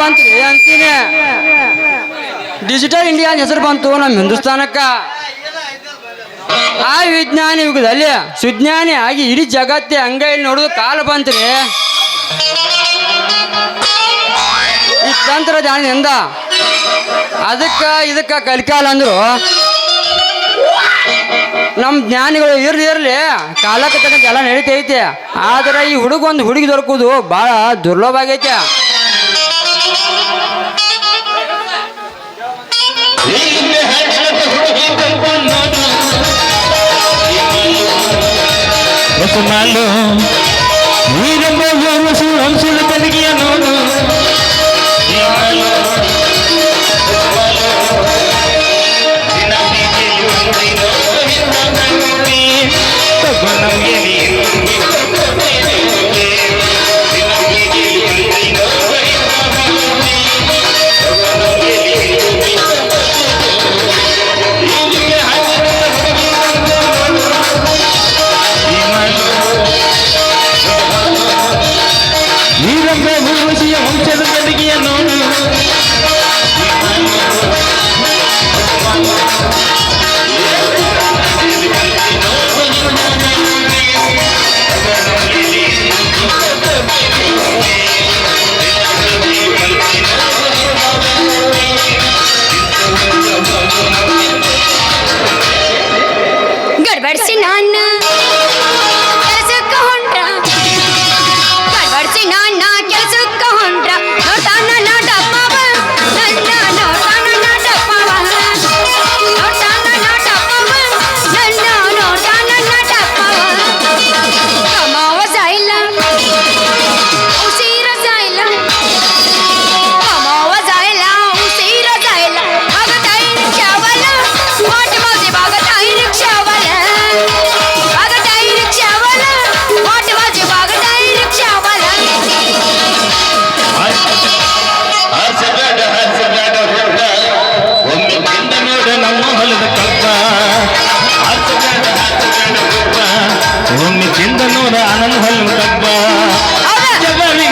ಬಂತ್ರಿ ಅಂತೀನಿ digital India ಹೆಸರು ಬಂತು ನಮ್ಮ ಹಿಂದೂಸ್ತಾನಕ್ಕ. ಆ ವಿಜ್ಞಾನಿ ಯುಗದಲ್ಲಿ ಸುಜ್ಞಾನಿ ಆಗಿ ಇಡೀ ಜಗತ್ತೇ ಅಂಗೈಲಿ ನೋಡೋದು ಕಾಲ ಬಂತ್ರಿ ಈ ತಂತ್ರಜ್ಞಾನದಿಂದ ಅದಕ್ಕ ಇದಕ್ಕೆ ಕಲಿಕಾಲ ಅಂದ್ರು. ನಮ್ಮ ಜ್ಞಾನಿಗಳು ಇರ್ಲಿ ಇರ್ಲಿ ಕಾಲಕ್ಕೆ ತಕ್ಕಂತೆ ಎಲ್ಲ ನಡೀತೈತೆ. ಆದ್ರೆ ಈ ಹುಡುಗ ಒಂದು ಹುಡುಗಿ ದೊರಕುದು ಭಾಳ ದುರ್ಲಭ ಆಗೈತೆ. Malo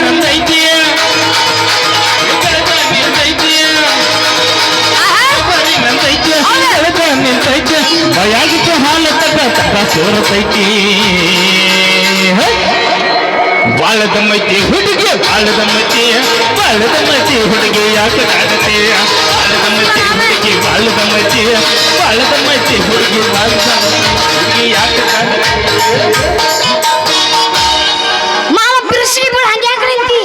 ನಂದೈತಿಯ ಬೆಳಗ ನಿಂತೈತಿಯ ಆಹಾ. ಜವಾರಿ ನಂದೈತಿಯ ಬೆಳಗ ನಿಂತೈತಿಯ ಭಯಾಗಿತ್ತು ಹಾಲು ತಗ ತಗ ಸೋರತೈತಿ ಬಾಳದ ಮೈತಿ ಹುಡುಗಿ ಬಾಳದ ಮೈತಿ ಬಾಳದ ಮೈತಿ ಹುಡುಗಿ ಯಾಕೆ ಕಾಡತೆ ಬಾಳದ ಮೈತಿ ಹುಡುಗಿ ಬಾಳದ ಮೈತಿ ಬಾಳದ ಮೈತಿ ಹುಡುಗಿ ಬಾಳದ ಹುಡುಗಿ ಯಾಕೆ ಕಾಡತೆ ಮಾಮ ಪಿರುಶ್ರೀಗಳು ಹಂಗೆ ಯಾಕೆ ನಿಂತಿ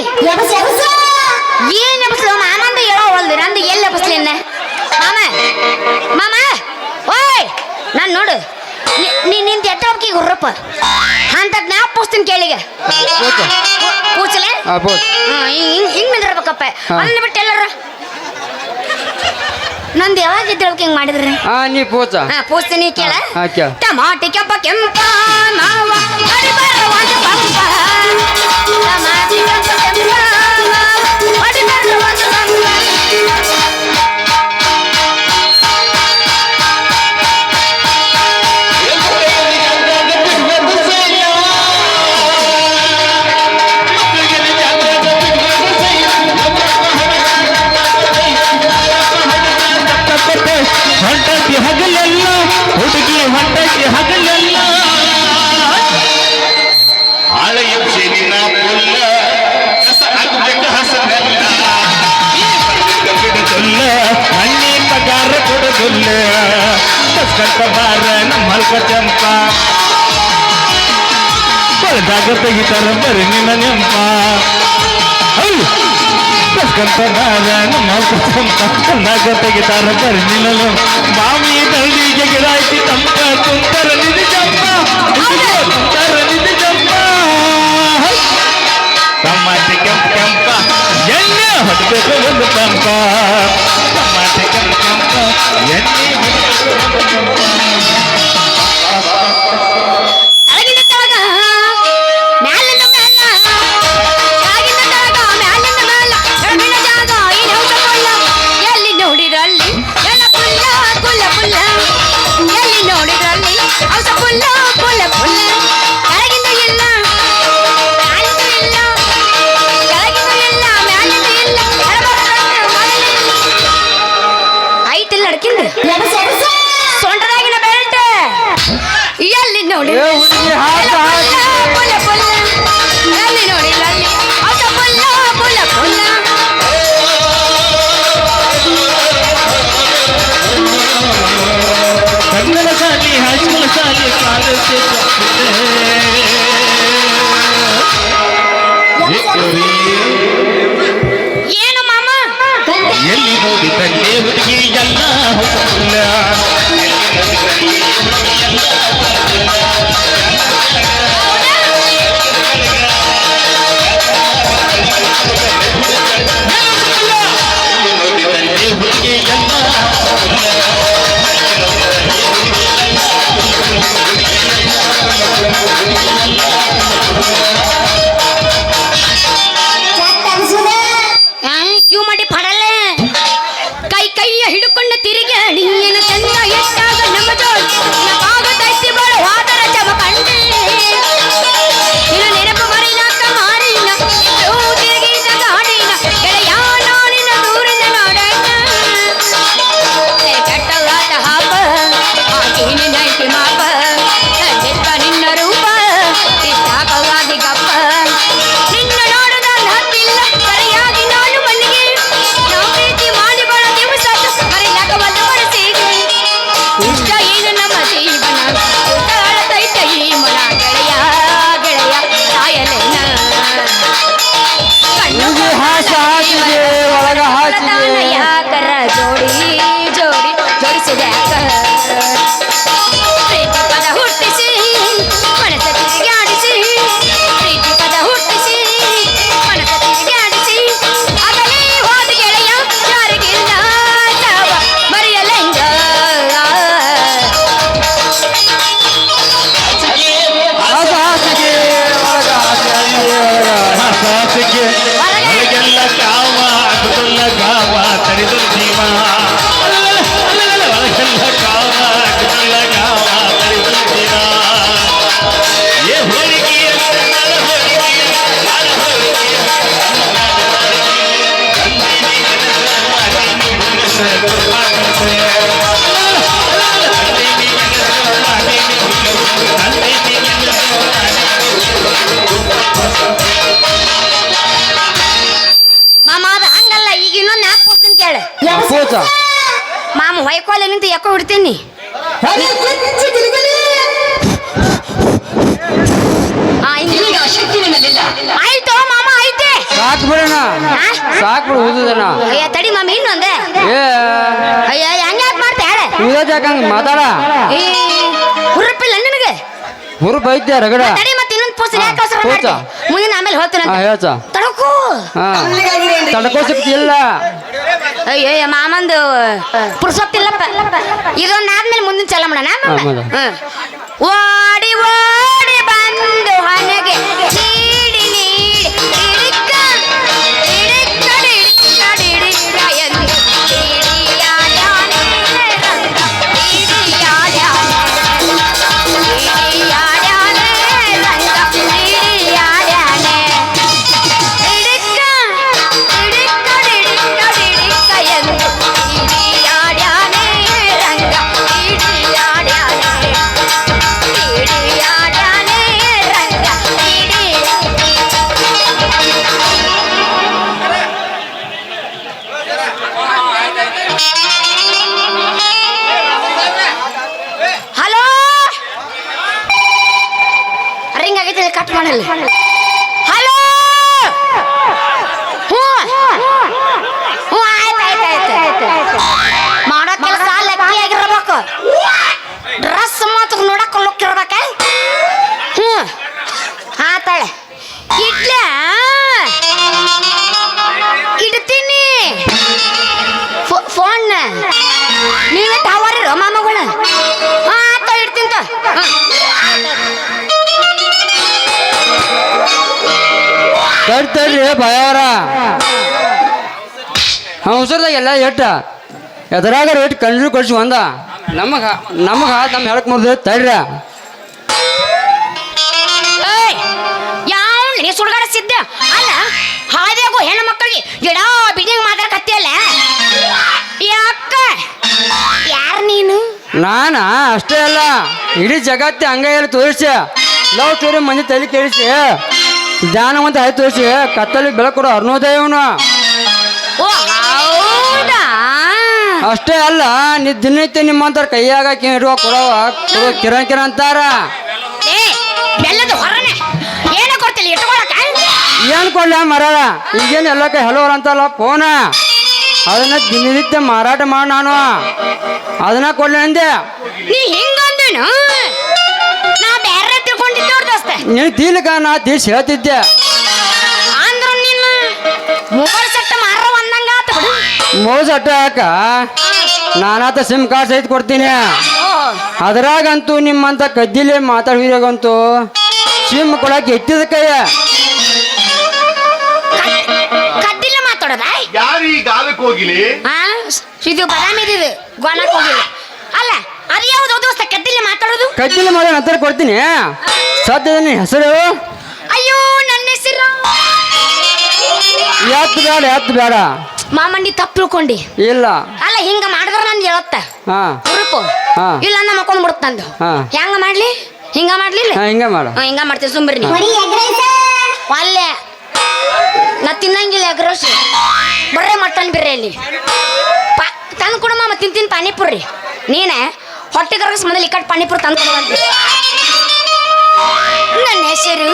ಏನ್ ಎಬ್ಸ್ಲ ಮಾಮಂದ ಹೇಳೋ ಹೊಲ್ದು ನಂದು ಎಲ್ಲಿ ಎಬ್ಸ್ಲೇನ ಮಾಮ ಮಾಮ ಓಯ್ ನಾನು ನೋಡು ನೀ- ನೀ ನಿಂದ ಎಟ್ಟವಕ್ಕೆ ಗುರ್ರಪ್ಪ ಅಂತ ಜ್ಞಾಪ ಪುಸ್ತನ್ ಕೇಳಿಗೆ ಪೂಜ ಕೂಚಲೆ ಆ ಪೂಜ ಹಿಂಗ್ ಹಿಂಗ್ ನಿಂದಿರ್ಬೇಕಪ್ಪ ಹಾ. ಅದನ್ನ ಬಿಟ್ಟು ಎಲ್ಲರ ನಂದು ಯಾವಾಗ ಇದ್ದೇಳಕ್ಕೆ ಹಿಂಗ್ ಮಾಡಿದ್ರಿ? ಆ ನೀ ಪೂಜ. ಹಾ ಪೂಸ್ತೀನಿ ಕೇಳ. ಹಾ, ಕೇಳ. ಟಮಾಟಿ ಕೆಂಪ ಕೆಂಪ ಮಾವ. ಅಡಿಬಾರ ಒಂದು ಪಂಪ. ಟಮಾಟಿ ಕೆಂಪ ಕೆಂಪ. ಕೊಳದಾಗ ತೆಗಿತಾರ ಬರೀ ನಿನ್ನ ನೆಂಪ ಕಸ್ಕಂತ ನಮ್ಮ ಚಂಪ ಕೊಳದಾಗ ತೆಗಿತಾರ ಬರೀ ನಿನ್ನ ನೆಂಪ. ತಳ್ಳಿಗೆ ಗಿಡ ಐತಿ ತಂಪ ತುಂತರ ನಿಧಿ ತುಂತರ ಹೌ. ಕೆಂಪ ಕೆಂಪ ಎಣ್ಣೆ ಹೊಡ್ಬೇಕು ಒಂದು ಪಂಪ ತಮ್ಮಾಟಿ ಕೆಂಪ ಕೆಂಪ ಎಣ್ಣೆ ಏನು ಮಾಮ ಎಲ್ಲಿ ನೋಡಿ ತಂದೆ ಹುಡುಗಿ ಎಲ್ಲ ಮಾಮ ಅದು ಹಂಗಲ್ಲ ಈಗ ಕೇಳ. ಕೂತ ಮಾಮ ಹೊಯ್ಕೋಲ ನಿಂತು ಯಾಕೋ ಬಿಡ್ತೀನಿ. ಆಯ್ತು ಮಾಮ ಐತೆ ಸಾಕ್ ಬಿಡಣ. ಸಾಕ್ ಬಿಡು ಉದದನ ಅಯ್ಯ ತಡಿ ಮಾಮ ಇನ್ನೊಂದೆ ಏ. ಅಯ್ಯ ಹೆಂಗ್ ಯಾಕೆ ಮಾಡ್ತಾ ಹೇಳ. ಉದದ ಯಾಕಂಗ ಮಾತಾಡ? ಹುರುಪಿಲ್ಲ ನಿನಗೆ? ಹುರುಪ್ ಐತೆ ರಗಡ. ತಡಿ ಮತ್ತೆ ಇನ್ನೊಂದು ಪೋಸ್ಟ್ ಯಾಕೆ ಅವಸರ ಹಾ, ಮಾಡ್ತಿ? ಮುಂದಿನ ಆಮೇಲೆ ಹೋಗ್ತೀನಿ ಹೇಳ್ತ ತಡಕು. ತಡ್ಕೋ ಇಲ್ಲ ಅಯ್ಯ ಮಾಮಂದು. ಪುರುಸೊತ್ತಿಲ್ಲಪ್ಪ. ಇದೊಂದು ಆದ್ಮೇಲೆ ಮುಂದಿನ ಚಲ ಮಾಡೋಣ. ಓಡಿ ಓಡಿ ಬಂದು ಹನಗೆ ತಡ್ ಭಯವರ. ಉಸಿರ್ದಾಗ ಎಲ್ಲ ಎಟ್ಟ? ಎದ್ರಾಗ ರೇಟ್ ಕಂಡ್ರು ಕೊಡ್ಸಿ ಒಂದ. ನಮಗೆ ನಮಗೆ ನಮ್ಮ ಹೇಳಕ್ ಮುರ್ದ ತಡ್ರ. ಯಾವ ನೀ ಸಿದ್ಧ? ಅಲ್ಲ ಹಾದಿಯಾಗು ಹೆಣ್ಣು ಮಕ್ಕಳಿಗೆ ಗಿಡ ಬಿಲ್ಡಿಂಗ್ ಮಾತಾಡಕತ್ತಿಯಲ್ಲ? ಯಾಕ? ಯಾರು ನೀನು? ನಾನ? ಅಷ್ಟೇ ಅಲ್ಲ. ಇಡೀ ಜಗತ್ತೆ ಹಂಗ ಹೇಳಿ ತೋರಿಸಿ. ಲವ್ ತೋರಿ ಮಂದಿ ತಲೆ ಕೇಳಿಸಿ ಜ್ಞಾನವಂತ ಆಯ್ತು ಕತ್ತಲಿ ಕತ್ತಲಿಗೆ ಬೆಳಕು ಕೊಡೋ ಅರುಣೋದಯವನು ಓ ಹೌದಾ? ಅಷ್ಟೇ ಅಲ್ಲ ನೀ ದಿನನಿತ್ಯ ನಿಮ್ಮಂತ ಕೈಯಾಗ ಇರುವ ಕೊಡವ ಕೊಡೋ ಕಿರಣ್ ಕಿರಣ್ ಅಂತಾರ. ಏ ಬೆಲ್ಲದ ಹೊರನೆ? ಏನೋ ಕೊಡ್ತಿಲ್ಲ ಇಟ್ಕೊಳಕ ಏನ್ ಕೊಡ್ಲ ಮರಾಳ ಈಗೇನು ಎಲ್ಲ ಕೈ ಹಲೋ ಅಂತಲ್ಲ ಫೋನ. ಅದನ್ನ ದಿನನಿತ್ಯ ಮಾರಾಟ ಮಾಡ ನಾನು. ಅದನ್ನ ಕೊಡ್ಲಿ ಅಂದೆ. ನೀ ಹಿಂಗಂದೇನು? ನೀನು ತೀಲಕ ನಾ ದೀಸ್ ಹೇಳ್ತಿದ್ದೆ. ಅಂದ್ರ ನಿನ್ನ ಮೊಬೈಲ್ ಸೆಟ್ ಮಾರ ಒಂದಂಗ ಆತ ಬಿಡು. ಮೋಸ ಅಟ್ಟ ಯಾಕ? ನಾನಾತ ಸಿಮ್ ಕಾರ್ಡ್ ಸಹಿತ ಕೊಡ್ತೀನಿ. ಅದ್ರಾಗಂತೂ ನಿಮ್ಮಂತ ಕದ್ದಿಲೆ ಮಾತಾಡಿದಾಗಂತೂ ಸಿಮ್ ಕೊಡಕ್ಕೆ ಎತ್ತಿದ ಕೈಯ? ಕದ್ದಿಲ್ಲ ಮಾತಾಡೋದ? ಯಾರು ಈ ಗಾಲಕ್ಕೆ ಹೋಗಿಲಿ? ಆ ಇದು ಬದಾಮಿ ಇದು ಗೋನಕ್ ಹೋಗಿಲ್ಲ. ಅಲ್ಲ ಅದು ಯಾವ್ದು ದೋಸ್ತ ಕದ್ದಿಲ್ಲ ಮಾತಾಡೋದು? ಕದ್ದಿಲೆ ಮಾಡೋಣ ನಂತರ ಕೊಡ್ತೀನಿ. ಸದ್ಯದ ನಿನ್ನ ಹೆಸರು ಅಯ್ಯೋ ನನ್ನ ಹೆಸರು ಯಾತ್ ಬೇಡ ಯಾತ್ ಬೇಡ. ಮಾಮಂಡಿ ತಪ್ಪು ತಿಳ್ಕೊಂಡಿ. ಇಲ್ಲ. ಅಲ್ಲ ಹಿಂಗ ಮಾಡಿದ್ರ ನಾನು ಹೇಳತ್ತ. ಹಾ. ಹುರುಪು. ಹಾ. ಇಲ್ಲ ನಮ್ಮ ಮಕ್ಕೊಂಡ್ ಬಿಡುತ್ತ ನಂದು. ಹಾ. ಹೆಂಗ ಮಾಡ್ಲಿ? ಹಿಂಗ ಮಾಡ್ಲಿ ಹಾ ಹಿಂಗ ಮಾಡ. ಹಾ, ಹಿಂಗ ಮಾಡ್ತೀವಿ ಸುಂಬ್ರಿ ನೀವು. ಅಲ್ಲೇ. ನಾ ತಿನ್ನಂಗಿಲ್ಲ ಎಗ್ರೋಸ್. ಬರ್ರೆ ಮಟನ್ ಬಿರಿಯಾನಿ ಪಾ ತಂದು ಕೊಡು ಮಾಮ ತಿಂತೀನಿ ಪಾನಿಪುರಿ. ನೀನೆ ಹೊಟ್ಟೆ ಕರಗಸ್ ಮೊದಲು ಈ ಕಡೆ ಪಾನಿಪುರಿ ತಂದು ಕೊಡುವಂತೆ ನನ್ನ ಹೆಸರು.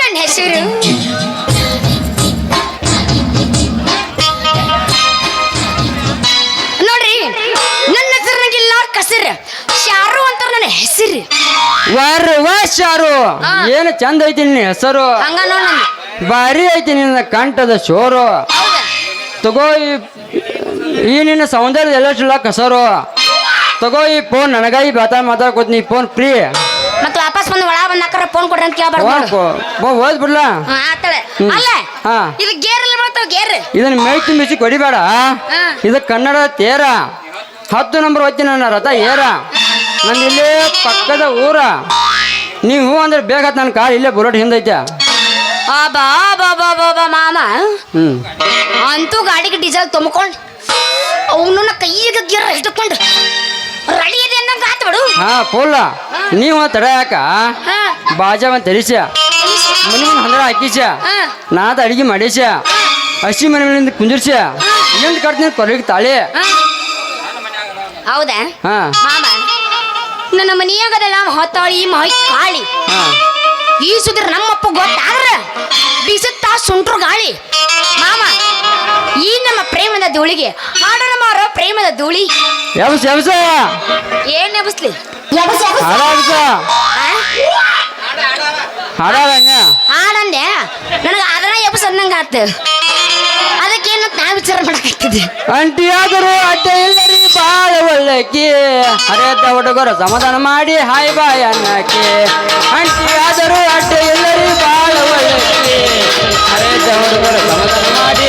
ನನ್ನ ಹೆಸರು. ನೋಡ್ರಿ ನನ್ನ ಹೆಸರಿನಾಗಿಲ್ಲ ಕಸರು. ಶಾರು ಅಂತ ನನ್ನ ಹೆಸರು. ವರ್ ವಾಶಾರು ಹಾ. ಏನು ಚಂದ ಐತಿ ನಿನ್ನ ಹೆಸರು? ಹಂಗ ನೋಡ್ ನಂದು ಭಾರಿ ಐತಿ ನಿನ್ನ ಕಂಠದ ಶೋರು. ತಗೋ ಈ ಈ ನಿನ್ನ ಸೌಂದರ್ಯ ಎಲ್ಲ ಕಸರು. ತಗೋ ಈ ಫೋನ್ ನನಗಾಗಿ ಬಾತ ಮಾತಾ ಈ ಫೋನ್ ಫ್ರೀ ಮತ್ತೆ ವಾಪಸ್ ಬಂದು ಒಳ ಬಂದಾಕರ ಫೋನ್ ಕೊಡ್ರಿ ಅಂತ ಕೇಳ್ಬಾರ್ದು ಓದ್ ಬಿಡ್ಲಾ. ಹಾ, ಆತಳೆ. ಅಲ್ಲೇ ಅಲ್ಲ ಹಾ. ಇದು ಗೇರ್ ಎಲ್ಲ ಬರ್ತಾವ ಗೇರ್. ಇದನ್ನ ಮೇಚಿ ಮಿಸಿ ಕೊಡಿಬೇಡ. ಇದು ಕನ್ನಡ ತೇರ. ಹತ್ತು ನಂಬರ್ ಒತ್ತಿ ನನ್ನ ರಥ ಏರ. ನಂದು ಇಲ್ಲೇ ಪಕ್ಕದ ಊರ. ನೀವು ಹೂ ಅಂದ್ರೆ ಬೇಗ ನನ್ನ ಕಾರ್ ಇಲ್ಲೇ ಬುರೋಟ್ ಹಿಂದೈತೆ. ಬಾ ಬಾ ಬಾ ಬಾ ಬಾ ಮಾಮ. ಅಂತೂ ಗಾಡಿಗೆ ಡೀಸೆಲ್ ತುಂಬಿಕೊಂಡು ಅವನು ಕೈಗೆ ಗೇರ್ ಹಿಡ್ಕೊಂಡು ರೆಡಿ ಇದೆ ಅಂದಂಗ ಬಿಡು. ಹಾ ಪೋಲ್ಲ ನೀವು ತಡ ಯಾಕ? ಹಾ. ಬಾಜಾ ಒಂದು ತರಿಸ. ಮನೆ ಮುಂದೆ ಹಂದ್ರ ಹಾಕಿಸ ನಾದ ಅಡಿಗೆ ಮಾಡಿಸ ಹಸಿ ಮನೆ ಮೇಲಿಂದ ಕುಂದಿರ್ಸ ಇಂದ ಕಟ್ತೀನಿ ಕೊರಗಿಗೆ ತಾಳಿ. ಹೌದಾ? ಹಾ. ಮಾಮ ನನ್ನ ಮನೆಯಾಗದಲ್ಲ ಹೊತ್ತಾಳಿ ಮಹಿ ಕಾಳಿ. ಈ ಸುದ್ರ ನಮ್ಮಪ್ಪ ಗೊತ್ತಾದ್ರ? ಬೀಸುತ್ತಾ ಸುಂಟ್ರು ಗಾಳಿ. ಮಾಮ ಈ ನಮ್ಮ ಪ್ರೇಮದ ಧೂಳಿಗೆ ಹಾಡೋಣ ಮಾರೋ ಪ್ರೇಮದ ಧೂಳಿ. ಎಬ್ಸ ಎಬ್ಸ. ಏನ್ ಎಬಸ್ಲಿ ಹಾಡ ಹಾಡಾಗ ಹಾಡಂದೆ? ನನಗೆ ಅದನ್ನ ಎಬಸ್ ಅಂದಂಗ ಆತ. ಅದಕ್ಕೇನು ನಾ ವಿಚಾರ ಮಾಡಕತ್ತಿದ್ದೆ ಅಂಟಿಯಾದರೂ ಅಡ್ಡ ಇಲ್ಲರಿ ಬಾಳ ಒಳ್ಳಕಿ. ಹರಿಯದ ಹುಡುಗರ ಸಮಾಧಾನ ಮಾಡಿ ಹಾಯ್ ಬಾಯ್ ಅನ್ನಕ್ಕೆ ಅಂಟಿಯಾದರೂ ಅಡ್ಡ ಇಲ್ಲರಿ ಬಾಳ ಒಳ್ಳಕಿ. ಹರಿಯದ ಹುಡುಗರ ಸಮಾಧಾನ ಮಾಡಿ